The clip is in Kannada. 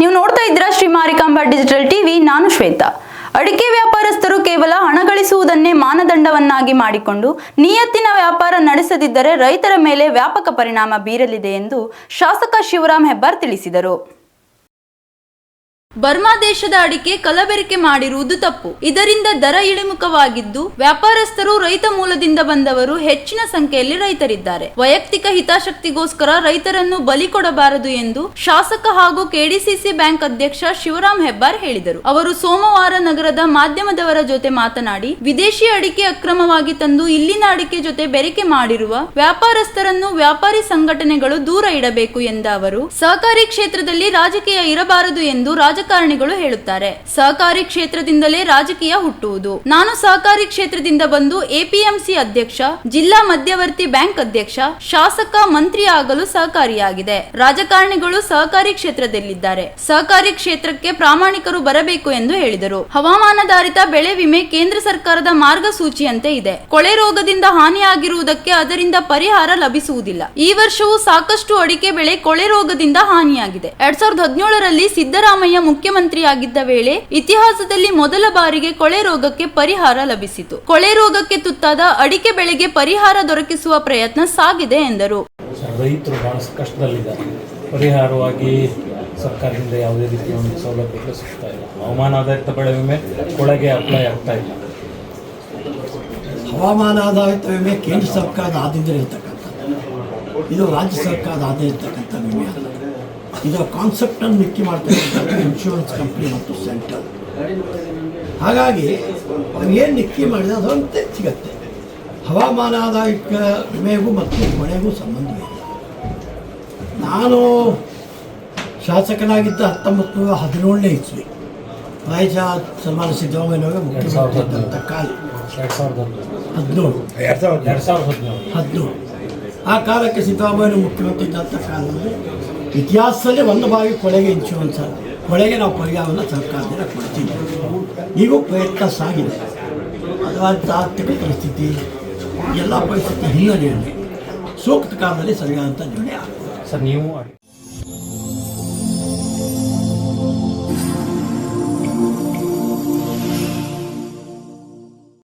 ನೀವು ನೋಡ್ತಾ ಇದ್ದೀರಾ ಶ್ರೀ ಮಾರಿಕಾಂಬ ಡಿಜಿಟಲ್ ಟಿವಿ, ನಾನು ಶ್ವೇತಾ. ಅಡಿಕೆ ವ್ಯಾಪಾರಸ್ಥರು ಕೇವಲ ಹಣ ಗಳಿಸುವುದನ್ನೇ ಮಾನದಂಡವನ್ನಾಗಿ ಮಾಡಿಕೊಂಡು ನಿಯತ್ತಿನ ವ್ಯಾಪಾರ ನಡೆಸದಿದ್ದರೆ ರೈತರ ಮೇಲೆ ವ್ಯಾಪಕ ಪರಿಣಾಮ ಬೀರಲಿದೆ ಎಂದು ಶಾಸಕ ಶಿವರಾಮ್ ಹೆಬ್ಬಾರ್ ತಿಳಿಸಿದರು. ಬರ್ಮಾ ದೇಶದ ಅಡಿಕೆ ಕಲಬೆರಕೆ ಮಾಡಿರುವುದು ತಪ್ಪು. ಇದರಿಂದ ದರ ಇಳಿಮುಖವಾಗಿದ್ದು, ವ್ಯಾಪಾರಸ್ಥರು ರೈತ ಮೂಲದಿಂದ ಬಂದವರು ಹೆಚ್ಚಿನ ಸಂಖ್ಯೆಯಲ್ಲಿ ರೈತರಿದ್ದಾರೆ. ವೈಯಕ್ತಿಕ ಹಿತಾಸಕ್ತಿಗೋಸ್ಕರ ರೈತರನ್ನು ಬಲಿ ಕೊಡಬಾರದು ಎಂದು ಶಾಸಕ ಹಾಗೂ ಕೆಡಿಸಿಸಿ ಬ್ಯಾಂಕ್ ಅಧ್ಯಕ್ಷ ಶಿವರಾಮ್ ಹೆಬ್ಬಾರ್ ಹೇಳಿದರು. ಅವರು ಸೋಮವಾರ ನಗರದ ಮಾಧ್ಯಮದವರ ಜೊತೆ ಮಾತನಾಡಿ, ವಿದೇಶಿ ಅಡಿಕೆ ಅಕ್ರಮವಾಗಿ ತಂದು ಇಲ್ಲಿನ ಅಡಿಕೆ ಜೊತೆ ಬೆರಕೆ ಮಾಡಿರುವ ವ್ಯಾಪಾರಸ್ಥರನ್ನು ವ್ಯಾಪಾರಿ ಸಂಘಟನೆಗಳು ದೂರ ಇಡಬೇಕು ಎಂದ ಅವರು, ಸಹಕಾರಿ ಕ್ಷೇತ್ರದಲ್ಲಿ ರಾಜಕೀಯ ಇರಬಾರದು ಎಂದು ರಾಜಕಾರಣಿಗಳು ಹೇಳುತ್ತಾರೆ. ಸಹಕಾರಿ ಕ್ಷೇತ್ರದಿಂದಲೇ ರಾಜಕೀಯ ಹುಟ್ಟುವುದು. ನಾನು ಸಹಕಾರಿ ಕ್ಷೇತ್ರದಿಂದ ಬಂದು ಎಪಿಎಂಸಿ ಅಧ್ಯಕ್ಷ, ಜಿಲ್ಲಾ ಮಧ್ಯವರ್ತಿ ಬ್ಯಾಂಕ್ ಅಧ್ಯಕ್ಷ, ಶಾಸಕ, ಮಂತ್ರಿ ಆಗಲು ಸಹಕಾರಿಯಾಗಿದೆ. ರಾಜಕಾರಣಿಗಳು ಸಹಕಾರಿ ಕ್ಷೇತ್ರದಲ್ಲಿದ್ದಾರೆ. ಸಹಕಾರಿ ಕ್ಷೇತ್ರಕ್ಕೆ ಪ್ರಾಮಾಣಿಕರು ಬರಬೇಕು ಎಂದು ಹೇಳಿದರು. ಹವಾಮಾನಧಾರಿತ ಬೆಳೆ ವಿಮೆ ಕೇಂದ್ರ ಸರ್ಕಾರದ ಮಾರ್ಗಸೂಚಿಯಂತೆ ಇದೆ. ಕೊಳೆ ರೋಗದಿಂದ ಹಾನಿಯಾಗಿರುವುದಕ್ಕೆ ಅದರಿಂದ ಪರಿಹಾರ ಲಭಿಸುವುದಿಲ್ಲ. ಈ ವರ್ಷವೂ ಸಾಕಷ್ಟು ಅಡಿಕೆ ಬೆಳೆ ಕೊಳೆ ರೋಗದಿಂದ ಹಾನಿಯಾಗಿದೆ. ಎರಡ್ ಸಾವಿರದ ಹದಿನೇಳರಲ್ಲಿ ಸಿದ್ದರಾಮಯ್ಯ ಮುಖ್ಯಮಂತ್ರಿಯಾಗಿದ್ದ ವೇಳೆ ಇತಿಹಾಸದಲ್ಲಿ ಮೊದಲ ಬಾರಿಗೆ ಕೊಳೆ ರೋಗಕ್ಕೆ ಪರಿಹಾರ ಲಭಿಸಿತು. ಕೊಳೆ ರೋಗಕ್ಕೆ ತುತ್ತಾದ ಅಡಿಕೆ ಬೆಳೆಗೆ ಪರಿಹಾರ ದೊರಕಿಸುವ ಪ್ರಯತ್ನ ಸಾಗಿದೆ ಎಂದರು. ರೈತರು ಬಹಳ ಕಷ್ಟದಲ್ಲಿದ್ದಾರೆ. ಪರಿಹಾರವಾಗಿ ಸರ್ಕಾರದಿಂದ ಯಾವುದೇ ರೀತಿಯ ಒಂದು ಸೌಲಭ್ಯಗಳು ಸಿಗ್ತಾ ಇಲ್ಲ. ಹವಾಮಾನ ಆಧಾರಿತ ಬೆಳೆ ವಿಮೆ ಕೊಳಗೆ ಅಪ್ಲೈ ಆಗ್ತಾ ಇಲ್ಲ. ಹವಾಮಾನ ಆಧಾರಿತ ವಿಮೆ ಕೇಂದ್ರ ಸರ್ಕಾರದ ಆದ್ಯತೆ ಇರತಕ್ಕಂಥದ್ದು ಇದು ರಾಜ್ಯ ಸರ್ಕಾರದ ಆದ್ಯತೆ ಇರತಕ್ಕಂಥ ವಿಮೆ ಅಲ್ಲ. ಇದರ ಕಾನ್ಸೆಪ್ಟನ್ನು ಮಿಕ್ಕಿ ಮಾಡ್ತಕ್ಕಂಥದ್ದು ಇನ್ಶೂರೆನ್ಸ್ ಕಂಪ್ನಿ ಮತ್ತು ಸೆಂಟ್ರಲ್ ಹಾಗಾಗಿ ಅವ್ರು ಏನು ನಿಕ್ಕಿ ಮಾಡಿದೆ ಅದಂತೆ ಸಿಗತ್ತೆ. ಹವಾಮಾನ ಆಧಾರಿತ ವಿಮೆಗೂ ಮತ್ತು ಮಳೆಗೂ ಸಂಬಂಧವಿಲ್ಲ ನಾನು ಶಾಸಕನಾಗಿದ್ದ ಹತ್ತೊಂಬತ್ತು ನೂರ ಹದಿನೇಳನೇ ಇಸ್ವಿ. ಪ್ರಾಯಶಃ ಸನ್ಮಾನ ಸಿದ್ದರಾಮಯ್ಯನವರೇ ಮುಖ್ಯಮಂತ್ರಿ ಇದ್ದಂಥ ಕಾಲ. ಹದಿನೇಳು. ಹದಿನೇಳು. ಆ ಕಾಲಕ್ಕೆ ಸಿದ್ದರಾಮಯ್ಯ ಮುಖ್ಯಮಂತ್ರಿ ಇದ್ದಂಥ ಕಾಲದಲ್ಲಿ ಇತಿಹಾಸದಲ್ಲಿ ಒಂದು ಬಾರಿ ಕೊಳೆಗೆ ಇನ್ಶೂರೆನ್ಸ್ ಕೊಳೆಗೆ ನಾವು ಪರಿಹಾರವನ್ನು ಸರ್ಕಾರದಿಂದ ಕೊಡ್ತೀವಿ ನೀವು ಪ್ರಯತ್ನ ಸಾಗಿದೆ. ಅದರ ಆರ್ಥಿಕ ಪರಿಸ್ಥಿತಿ, ಎಲ್ಲ ಪರಿಸ್ಥಿತಿ ಹಿನ್ನೆಲೆಯಲ್ಲಿ ಸೂಕ್ತ ಕಾಲದಲ್ಲಿ ಸರಿಯಾದಂಥ ನಿರ್ಣಯ ಆಗ್ತದೆ. ಸರ್, ನೀವು